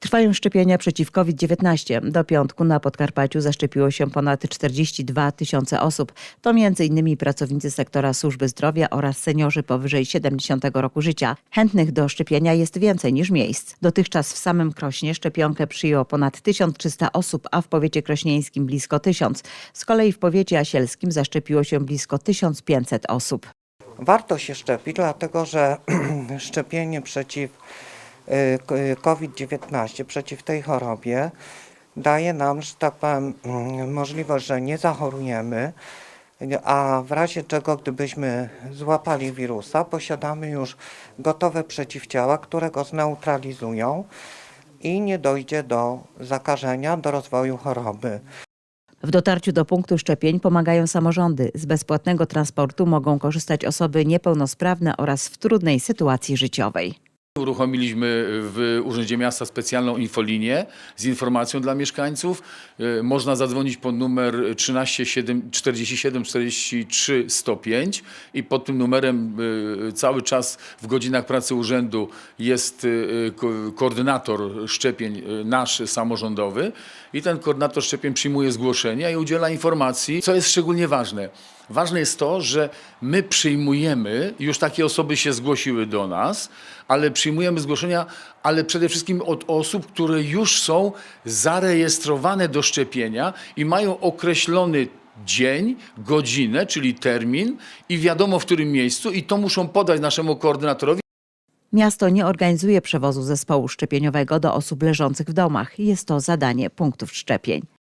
Trwają szczepienia przeciw COVID-19. Do piątku na Podkarpaciu zaszczepiło się ponad 42 tysiące osób. To m.in. pracownicy sektora służby zdrowia oraz seniorzy powyżej 70 roku życia. Chętnych do szczepienia jest więcej niż miejsc. Dotychczas w samym Krośnie szczepionkę przyjęło ponad 1300 osób, a w powiecie krośnieńskim blisko 1000. Z kolei w powiecie asielskim zaszczepiło się blisko 1500 osób. Warto się szczepić, dlatego że szczepienie przeciw COVID-19, przeciw tej chorobie, daje nam, że tak powiem, mm, możliwość, że nie zachorujemy, a w razie czego, gdybyśmy złapali wirusa, posiadamy już gotowe przeciwciała, które go zneutralizują i nie dojdzie do zakażenia, do rozwoju choroby. W dotarciu do punktu szczepień pomagają samorządy. Z bezpłatnego transportu mogą korzystać osoby niepełnosprawne oraz w trudnej sytuacji życiowej. Uruchomiliśmy w Urzędzie Miasta specjalną infolinię z informacją dla mieszkańców. E, Można zadzwonić pod numer 13 7 47 43 105 i pod tym numerem e, cały czas w godzinach pracy urzędu jest ko- koordynator szczepień nasz samorządowy i ten koordynator szczepień przyjmuje zgłoszenia i udziela informacji, co jest szczególnie ważne. Ważne jest to, że my przyjmujemy, już takie osoby się zgłosiły do nas, ale przyjmujemy zgłoszenia, ale przede wszystkim od osób, które już są zarejestrowane do szczepienia i mają określony dzień, godzinę, czyli termin i wiadomo w którym miejscu i to muszą podać naszemu koordynatorowi. Miasto nie organizuje przewozu zespołu szczepieniowego do osób leżących w domach. Jest to zadanie punktów szczepień.